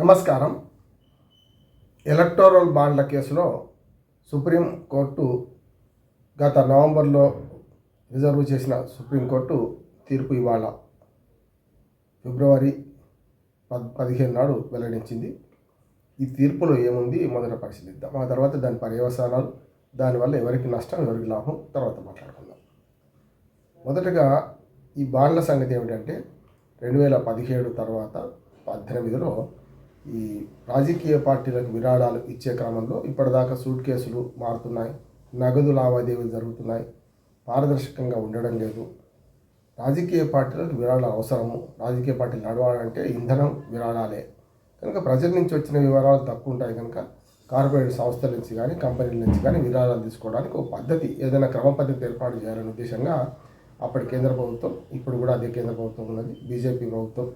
నమస్కారం. ఎలక్టోరల్ బాండ్ల కేసులో సుప్రీం కోర్టు గత నవంబర్లో రిజర్వ్ చేసిన సుప్రీంకోర్టు తీర్పు ఇవాళ ఫిబ్రవరి పద్ పదిహేను నాడు వెల్లడించింది. ఈ తీర్పులో ఏముంది మొదట పరిశీలిద్దాం. ఆ తర్వాత దాని పర్యవసానాలు దానివల్ల ఎవరికి నష్టం ఎవరికి లాభం తర్వాత మాట్లాడుకుందాం. మొదటగా ఈ బాండ్ల సంగతి ఏమిటంటే రెండు వేల పదిహేడు తర్వాత పద్దెనిమిదిలో ఈ రాజకీయ పార్టీలకు విరాళాలు ఇచ్చే క్రమంలో ఇప్పటిదాకా సూట్ కేసులు మారుతున్నాయి. నగదు లావాదేవీలు జరుగుతున్నాయి. పారదర్శకంగా ఉండడం లేదు. రాజకీయ పార్టీలకు విరాళాలు అవసరము. రాజకీయ పార్టీలు నడవాలంటే ఇంధనం విరాళాలే. కనుక ప్రజల నుంచి వచ్చిన వివరాలు తక్కువ ఉంటాయి కనుక కార్పొరేట్ సంస్థల నుంచి కానీ కంపెనీల నుంచి కానీ విరాళాలు తీసుకోవడానికి ఒక పద్ధతి ఏదైనా క్రమ పద్ధతి ఏర్పాటు చేయాలనే ఉద్దేశంగా అప్పటి కేంద్ర ప్రభుత్వం ఇప్పుడు కూడా అదే కేంద్ర ప్రభుత్వం ఉన్నది. బీజేపీ ప్రభుత్వం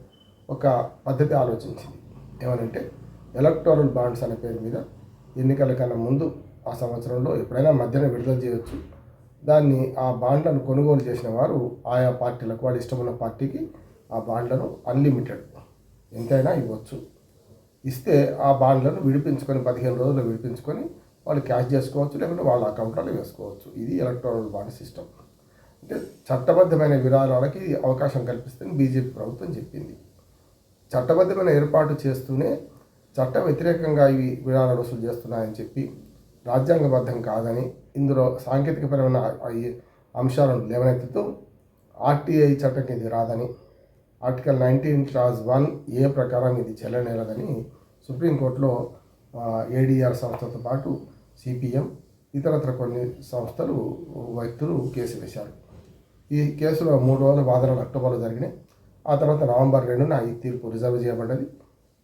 ఒక పద్ధతి ఆలోచించింది. ఏమనంటే ఎలక్టోరల్ బాండ్స్ అనే పేరు మీద ఎన్నికల కన్నా ముందు ఆ సంవత్సరంలో ఎప్పుడైనా మధ్యన విడుదల చేయవచ్చు దాన్ని ఆ బాండ్లను కొనుగోలు చేసిన వారు ఆయా పార్టీలకు వాళ్ళు ఇష్టమున్న పార్టీకి ఆ బాండ్లను అన్లిమిటెడ్ ఎంతైనా ఇవ్వచ్చు. ఇస్తే ఆ బాండ్లను విడిపించుకొని పదిహేను రోజులు విడిపించుకొని వాళ్ళు క్యాష్ చేసుకోవచ్చు లేకుంటే వాళ్ళ అకౌంట్లో వేసుకోవచ్చు. ఇది ఎలక్ట్రానిక్ బాండ్ సిస్టమ్. అంటే చట్టబద్ధమైన విరాళాలకి అవకాశం కల్పిస్తుందని బీజేపీ ప్రభుత్వం చెప్పింది. చట్టబద్ధమైన ఏర్పాటు చేస్తూనే చట్ట వ్యతిరేకంగా ఇవి విరాళాలు వసూలు చేస్తున్నాయని చెప్పి రాజ్యాంగబద్ధం కాదని ఇందులో సాంకేతికపరమైన అంశాలను లేవనెత్తుతూ ఆర్టీఐ చట్టం ఇది రాదని article nineteen clause one A ప్రకారం ఇది చెల్లనేలదని సుప్రీంకోర్టులో ఏడీఆర్ సంస్థతో పాటు సిపిఎం ఇతరత్ర కొన్ని సంస్థలు వ్యక్తులు కేసు వేశారు. ఈ కేసులో మూడు రోజుల వాదనలు అక్టోబర్లో జరిగినాయి. ఆ తర్వాత నవంబర్ రెండున ఈ తీర్పు రిజర్వ్ చేయబడ్డది.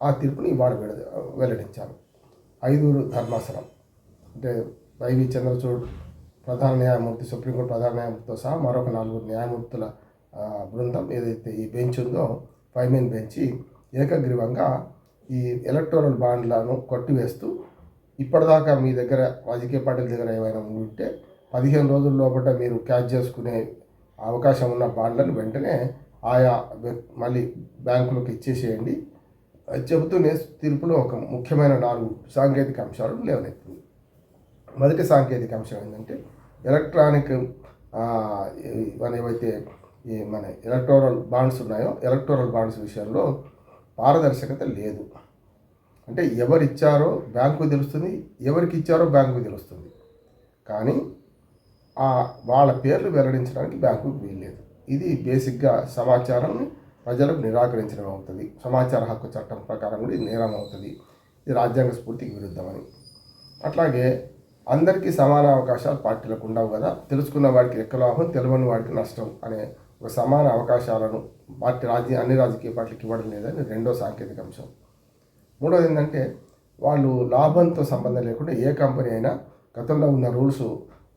ఆ తీర్పుని ఇవాళ విడ వెల్లడించారు. ఐదుగురు ధర్మాసనం. అంటే వైవి చంద్రచూడ్ ప్రధాన న్యాయమూర్తి సుప్రీంకోర్టు ప్రధాన న్యాయమూర్తితో సహా మరొక నాలుగు న్యాయమూర్తుల బృందం ఏదైతే ఈ బెంచ్ ఉందో ఫైవ్ మెన్ బెంచి ఏకగ్రీవంగా ఈ ఎలక్టోరల్ బాండ్లను కొట్టివేస్తూ ఇప్పటిదాకా మీ దగ్గర రాజకీయ పార్టీల దగ్గర ఏమైనా ఉంటే పదిహేను రోజుల లోపల మీరు క్యాచ్ చేసుకునే అవకాశం ఉన్న బాండ్లను వెంటనే ఆయా మళ్ళీ బ్యాంకులకు ఇచ్చేసేయండి. అది చెబుతూనే తీర్పులో ఒక ముఖ్యమైన నాలుగు సాంకేతిక అంశాలు లేవనెత్తింది. మొదటి సాంకేతిక అంశం ఏంటంటే ఎలక్ట్రానిక్ మన ఏవైతే ఈ మన ఎలక్టోరల్ బాండ్స్ ఉన్నాయో ఎలక్టోరల్ బాండ్స్ విషయంలో పారదర్శకత లేదు. అంటే ఎవరిచ్చారో బ్యాంకు తెలుస్తుంది ఎవరికి ఇచ్చారో బ్యాంకు తెలుస్తుంది. కానీ ఆ వాళ్ళ పేర్లు వెల్లడించడానికి బ్యాంకుకు వీల్లేదు. ఇది బేసిక్గా సమాచారం ప్రజలకు నిరాకరించడం అవుతుంది. సమాచార హక్కు చట్టం ప్రకారం కూడా ఇది నేరం అవుతుంది. ఇది రాజ్యాంగ స్ఫూర్తికి విరుద్ధమని. అట్లాగే అందరికీ సమాన అవకాశాలు పార్టీలకు ఉండవు కదా. తెలుసుకున్న వాడికి ఎక్క లాభం తెలియని వాడికి నష్టం అనే ఒక సమాన అవకాశాలను పార్టీ రాజ్య అన్ని రాజకీయ పార్టీలకు ఇవ్వడం లేదని రెండో సాంకేతిక అంశం. మూడోది ఏంటంటే వాళ్ళు లాభంతో సంబంధం లేకుండా ఏ కంపెనీ అయినా గతంలో ఉన్న రూల్స్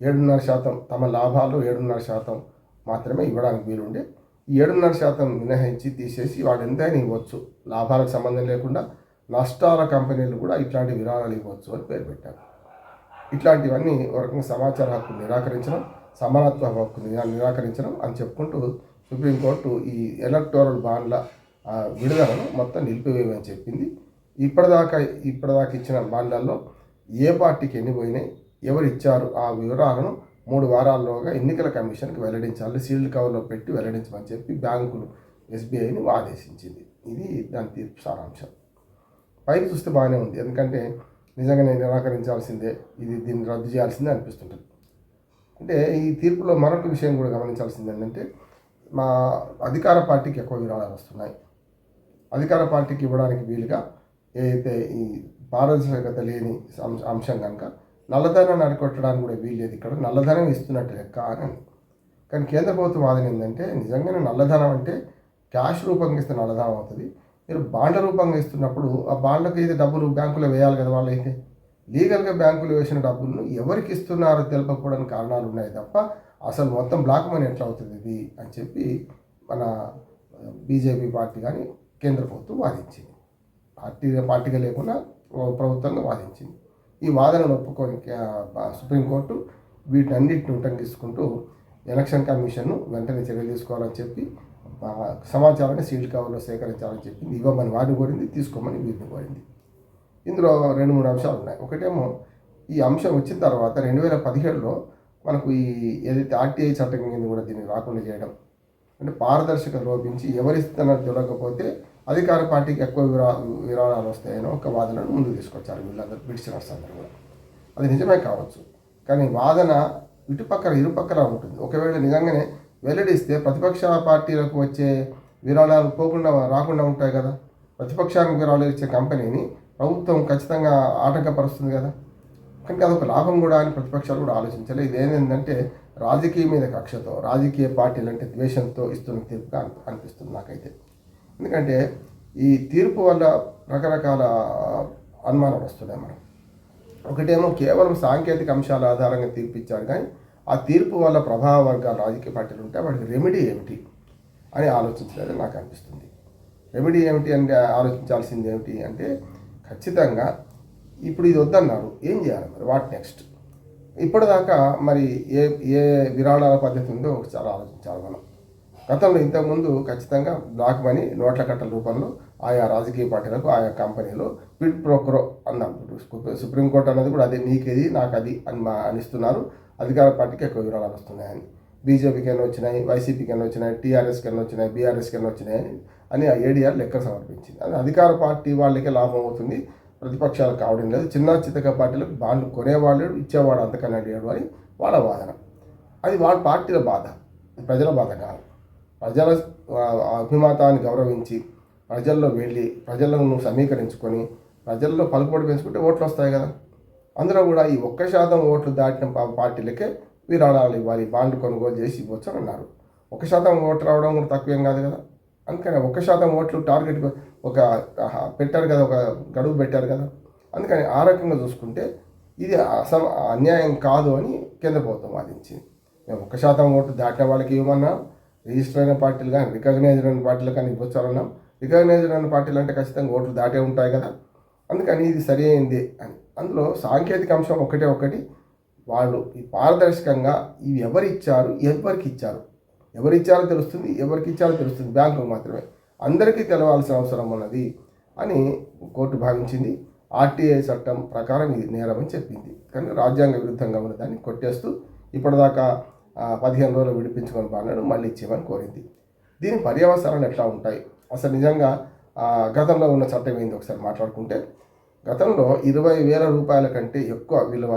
ఏడున్నర శాతం తమ లాభాలు ఏడున్నర శాతం మాత్రమే ఇవ్వడానికి వీలుండే ఈ ఏడున్నర శాతం మినహాయించి తీసేసి వాళ్ళు ఎంతైనా ఇవ్వచ్చు. లాభాలకు సంబంధం లేకుండా నష్టాల కంపెనీలు కూడా ఇట్లాంటి విరాళాలు ఇవ్వచ్చు అని పేరు పెట్టారు. ఇట్లాంటివన్నీ ఒక సమాచార హక్కు నిరాకరించడం సమానత్వ హక్కు నిరాకరించడం అని చెప్పుకుంటూ సుప్రీంకోర్టు ఈ ఎలక్టోరల్ బాండ్ల విడుదలను మొత్తం నిలిపివేయమని చెప్పింది. ఇప్పటిదాకా ఇప్పటిదాకా ఇచ్చిన బాండ్లలో ఏ పార్టీకి ఎన్ని పోయినాయి ఎవరు ఇచ్చారు ఆ వివరాలను మూడు వారాల్లోగా ఎన్నికల కమిషన్కి వెల్లడించాలి సీల్డ్ కవర్లో పెట్టి వెల్లడించమని చెప్పి బ్యాంకులు ఎస్బీఐని ఆదేశించింది. ఇది దాని తీర్పు సారాంశం. పైకి చూస్తే బాగానే ఉంది. ఎందుకంటే నిజంగా నేను నిరాకరించాల్సిందే. ఇది దీన్ని రద్దు చేయాల్సిందే అనిపిస్తుంటుంది. అంటే ఈ తీర్పులో మరొక విషయం కూడా గమనించాల్సింది ఏంటంటే మా అధికార పార్టీకి ఎక్కువ విరాళాలు వస్తున్నాయి. అధికార పార్టీకి ఇవ్వడానికి వీలుగా ఏదైతే ఈ పారదర్శకత లేని అంశం కనుక నల్లధనాన్ని అరికొట్టడానికి కూడా వీల్లేదు. ఇక్కడ నల్లధనం ఇస్తున్నట్టు లెక్క అని కానీ కేంద్ర ప్రభుత్వం వాదన ఏంటంటే నిజంగానే నల్లధనం అంటే క్యాష్ రూపంగా ఇస్తే నల్లధనం అవుతుంది. మీరు బాండ్ల రూపంగా ఇస్తున్నప్పుడు ఆ బాండ్లకు అయితే డబ్బులు బ్యాంకులో వేయాలి కదా వాళ్ళైతే లీగల్గా బ్యాంకులు వేసిన డబ్బులను ఎవరికి ఇస్తున్నారో తెలపకపోవడానికి కారణాలు ఉన్నాయి తప్ప అసలు మొత్తం బ్లాక్ మనీ ఎట్లా అవుతుంది ఇది అని చెప్పి మన బీజేపీ పార్టీ కానీ కేంద్ర ప్రభుత్వం వాదించింది. పార్టీ పార్టీగా లేకుండా ప్రభుత్వంగా వాదించింది. ఈ వాదనను ఒప్పుకొని సుప్రీంకోర్టు వీటన్నిటిని ఉటంకించుకుంటూ ఎలక్షన్ కమిషన్ వెంటనే చర్యలు తీసుకోవాలని చెప్పి సమాచారాన్ని సీల్ కవర్లో సేకరించాలని చెప్పింది. ఇవ్వమని వారిని కోరింది తీసుకోమని వీరిని కోరింది. ఇందులో రెండు మూడు అంశాలు ఉన్నాయి. ఒకటేమో ఈ అంశం వచ్చిన తర్వాత రెండు వేల పదిహేడులో మనకు ఈ ఏదైతే ఆర్టీఐ చట్టం కింద కూడా దీన్ని రాకుండా చేయడం. అంటే పారదర్శకత లోపించి ఎవరిస్తున్నారు తెలియకపోతే అధికార పార్టీకి ఎక్కువ విరా విరాళాలు వస్తాయని ఒక వాదనను ముందుకు తీసుకొచ్చారు వీళ్ళందరూ పిటిషనర్స్ అందరూ కూడా. అది నిజమే కావచ్చు. కానీ వాదన ఇటుపక్కల ఇరుపక్కల ఉంటుంది. ఒకవేళ నిజంగానే వెల్లడిస్తే ప్రతిపక్ష పార్టీలకు వచ్చే విరాళాలు పోకుండా రాకుండా ఉంటాయి కదా. ప్రతిపక్షానికి విరాళాలు ఇచ్చే కంపెనీని ప్రభుత్వం ఖచ్చితంగా ఆటంకపరుస్తుంది కదా. కనుక అదొక లాభం కూడా అని ప్రతిపక్షాలు కూడా ఆలోచించాలి. ఇది ఏంటంటే రాజకీయ మీద కక్షతో రాజకీయ పార్టీలు అంటే ద్వేషంతో ఇస్తున్న తీర్పుగా అనిపిస్తుంది నాకైతే. ఎందుకంటే ఈ తీర్పు వల్ల రకరకాల అనుమానాలు వస్తున్నాయి మనం ఒకటేమో కేవలం సాంకేతిక అంశాల ఆధారంగా తీర్పు ఇచ్చారు కానీ ఆ తీర్పు వల్ల ప్రభావ వర్గాల రాజకీయ పార్టీలు ఉంటే వాటికి రెమెడీ ఏమిటి అని ఆలోచించలేదని నాకు అనిపిస్తుంది. రెమెడీ ఏమిటి అంటే ఆలోచించాల్సింది ఏమిటి అంటే ఖచ్చితంగా ఇప్పుడు ఇది వద్దన్నారు ఏం చేయాలి మరి? వాట్ నెక్స్ట్ ఇప్పటిదాకా మరి ఏ ఏ విరాళాల పద్ధతి ఉందో ఒకసారి ఆలోచించాలి మనం. గతంలో ఇంతకుముందు ఖచ్చితంగా బ్లాక్ మనీ నోట్ల కట్టల రూపంలో ఆయా రాజకీయ పార్టీలకు ఆయా కంపెనీలు పిట్ ప్రోక్రో అన్నాం. సుప్రీంకోర్టు అన్నది కూడా అదే నీకేది నాకు అది అని మా అనిస్తున్నారు అధికార పార్టీకి ఎక్కువ వివరాలు వస్తున్నాయని. బీజేపీకి ఎన్ని వచ్చినాయి వైసీపీకి ఎన్ని వచ్చినాయి టీఆర్ఎస్కి ఎన్ని వచ్చినాయి బీఆర్ఎస్కి ఎన్ని వచ్చినాయి అని ఆ ఏడీఆర్ లెక్క సమర్పించింది. అది అధికార పార్టీ వాళ్ళకే లాభం అవుతుంది ప్రతిపక్షాలు కావడం లేదు. చిన్న చితక పార్టీలకు బాండ్లు కొనేవాళ్ళు ఇచ్చేవాడు అంతకన్నా అడిగాడు అని వాళ్ళ వాదన. అది వాళ్ళ పార్టీల బాధ ప్రజల బాధ కాదు. ప్రజల ఆ, అభిమతాన్ని గౌరవించి ప్రజల్లో వెళ్ళి ప్రజలను సమీకరించుకొని ప్రజల్లో పలుకుబడి పెంచుకుంటే ఓట్లు వస్తాయి కదా. అందులో కూడా ఈ ఒక్క శాతం ఓట్లు దాటిన పార్టీలకే విరాళాలు ఇవ్వాలి బాండ్లు కొనుగోలు చేసి ఇవ్వచ్చు అని అన్నారు ఒక శాతం ఓట్లు రావడం కూడా తక్కువేం కాదు కదా. అందుకని ఒక శాతం ఓట్లు టార్గెట్ ఒక పెట్టారు కదా ఒక గడువు పెట్టారు కదా. అందుకని ఆ రకంగా చూసుకుంటే ఇది అసమ అన్యాయం కాదు అని కేంద్ర ప్రభుత్వం వాదించింది. మేము ఒక శాతం ఓట్లు దాటిన వాళ్ళకి ఇవ్వమన్నాం రిజిస్టర్ అయిన పార్టీలు కానీ రికగ్నైజ్డ్ అయిన పార్టీలు కానీ ఇవ్వచ్చారన్నాం. రికగ్నైజ్డ్ అయిన పార్టీలు అంటే ఖచ్చితంగా ఓట్లు దాటే ఉంటాయి కదా. అందుకని ఇది సరి అయింది అని. అందులో సాంకేతిక అంశం ఒకటే ఒకటి. వాళ్ళు ఈ పారదర్శకంగా ఇవి ఎవరు ఇచ్చారు ఎవరికి ఇచ్చారు? ఎవరు ఇచ్చారో తెలుస్తుంది ఎవరికి ఇచ్చారో తెలుస్తుంది. బ్యాంకుకు మాత్రమే. అందరికీ తెలవాల్సిన అవసరం ఉన్నది అని కోర్టు భావించింది. ఆర్టీఐ చట్టం ప్రకారం ఇది నేరమని చెప్పింది. కానీ రాజ్యాంగ విరుద్ధంగా ఉన్న దాన్ని కొట్టేస్తూ ఇప్పటిదాకా పదిహేను రోజులు విడిపించుకొని బాగాడు మళ్ళీ ఇచ్చేయమని కోరింది. దీని పర్యవసరాలు ఎట్లా ఉంటాయి? అసలు నిజంగా గతంలో ఉన్న చట్టం ఏంది ఒకసారి మాట్లాడుకుంటే? గతంలో ఇరవై వేల రూపాయల కంటే ఎక్కువ విలువ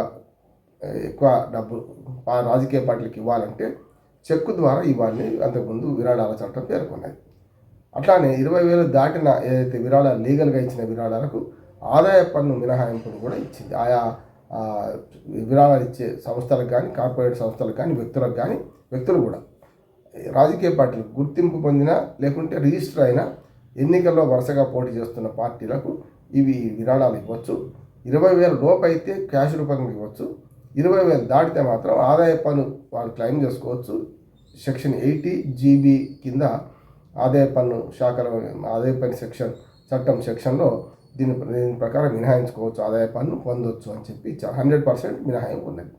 ఎక్కువ డబ్బు ఆ రాజకీయ పార్టీలకు ఇవ్వాలంటే చెక్కు ద్వారా ఇవ్వాలని అంతకుముందు విరాళాల చట్టం పేర్కొన్నది. అట్లానే ఇరవై వేలు దాటిన ఏదైతే విరాళాలు లీగల్గా ఇచ్చిన విరాళాలకు ఆదాయ పన్ను మినహాయింపును కూడా ఇచ్చింది. ఆయా విరాళాలు ఇచ్చే సంస్థలకు కానీ కార్పొరేట్ సంస్థలకు కానీ వ్యక్తులకు కానీ వ్యక్తులు కూడా. రాజకీయ పార్టీలు గుర్తింపు పొందిన లేకుంటే రిజిస్టర్ అయిన ఎన్నికల్లో వరుసగా పోటీ చేస్తున్న పార్టీలకు ఇవి విరాళాలు ఇవ్వచ్చు. ఇరవై వేల లోపు అయితే క్యాష్ రూపంగా ఇవ్వచ్చు. ఇరవై వేలు దాటితే మాత్రం ఆదాయ పన్ను వాళ్ళు క్లెయిమ్ చేసుకోవచ్చు. సెక్షన్ ఎయిటీ జీబీ కింద ఆదాయ పన్ను శాఖల ఆదాయ పన్ను సెక్షన్ చట్టం సెక్షన్లో దీని దీని ప్రకారం మినహాయించుకోవచ్చు ఆదాయ పన్ను పొందొచ్చు అని చెప్పి ఇచ్చారు హండ్రెడ్ పర్సెంట్ మినహాయింపు ఉన్నది.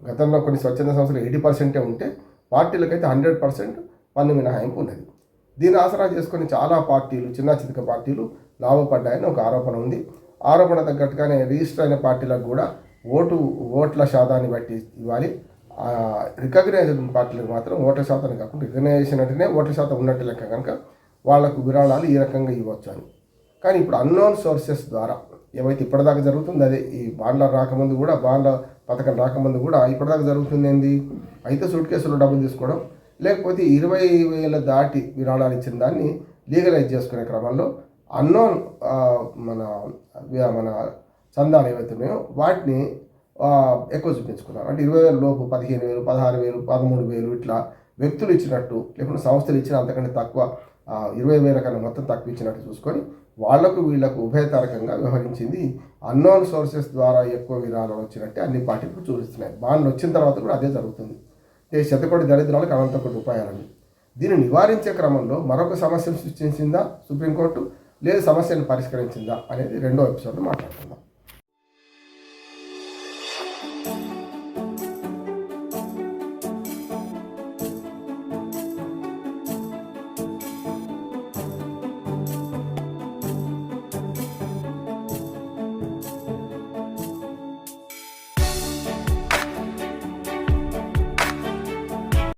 గతంలో కొన్ని స్వచ్ఛంద సంస్థలు ఎయిటీ పర్సెంటే ఉంటే పార్టీలకైతే హండ్రెడ్ పర్సెంట్ పన్ను మినహాయింపు ఉన్నది. దీన్ని ఆసరా చేసుకొని చాలా పార్టీలు చిన్న చితక పార్టీలు లాభపడ్డాయని ఒక ఆరోపణ ఉంది. ఆరోపణ తగ్గట్టుగానే రిజిస్టర్ అయిన పార్టీలకు కూడా ఓటు ఓట్ల శాతాన్ని బట్టి ఇవ్వాలి. రికగ్నైజ్డ్ పార్టీలకు మాత్రం ఓట్ల శాతాన్ని కాకుండా రికగ్నైజేషన్ అంటేనే ఓట్ల శాతం ఉన్నట్టు లెక్క కనుక వాళ్ళకు విరాళాలు ఈ రకంగా ఇవ్వచ్చు అని. కానీ ఇప్పుడు అన్నోన్ సోర్సెస్ ద్వారా ఏవైతే ఇప్పటిదాకా జరుగుతుంది అదే ఈ బాండ్ల రాకముందు కూడా బాండ్ల పథకం రాకముందు కూడా ఇప్పటిదాకా జరుగుతుంది ఏంది? అయితే సూట్ కేసులో డబ్బులు తీసుకోవడం లేకపోతే ఇరవై వేల దాటి విరాళాలు ఇచ్చిన దాన్ని లీగలైజ్ చేసుకునే క్రమంలో అన్నోన్ మన మన చందాలు ఏవైతే ఉన్నాయో వాటిని ఎక్కువ చూపించుకున్నారు. అంటే ఇరవై వేల లోపు పదిహేను వేలు పదహారు వేలు పదమూడు వేలు ఇట్లా వ్యక్తులు ఇచ్చినట్టు లేకుంటే సంస్థలు ఇచ్చిన అంతకంటే తక్కువ ఇరవై వేల కన్నా మొత్తం తక్కువ ఇచ్చినట్టు చూసుకొని వాళ్ళకు వీళ్ళకు ఉభయతారకంగా వ్యవహరించింది. అన్నోన్ సోర్సెస్ ద్వారా ఎక్కువ విరాళాలు వచ్చినట్టే అన్ని పార్టీలు చూపిస్తున్నాయి. బాండ్లు వచ్చిన తర్వాత కూడా అదే జరుగుతుంది. ఏ శతకోటి దరిద్రాలకు అనంత కోటి రూపాయలని దీన్ని నివారించే క్రమంలో మరొక సమస్యను సృష్టించిందా సుప్రీంకోర్టు? లేదు సమస్యను పరిష్కరించిందా అనేది రెండో ఎపిసోడ్లో మాట్లాడుకుందాం.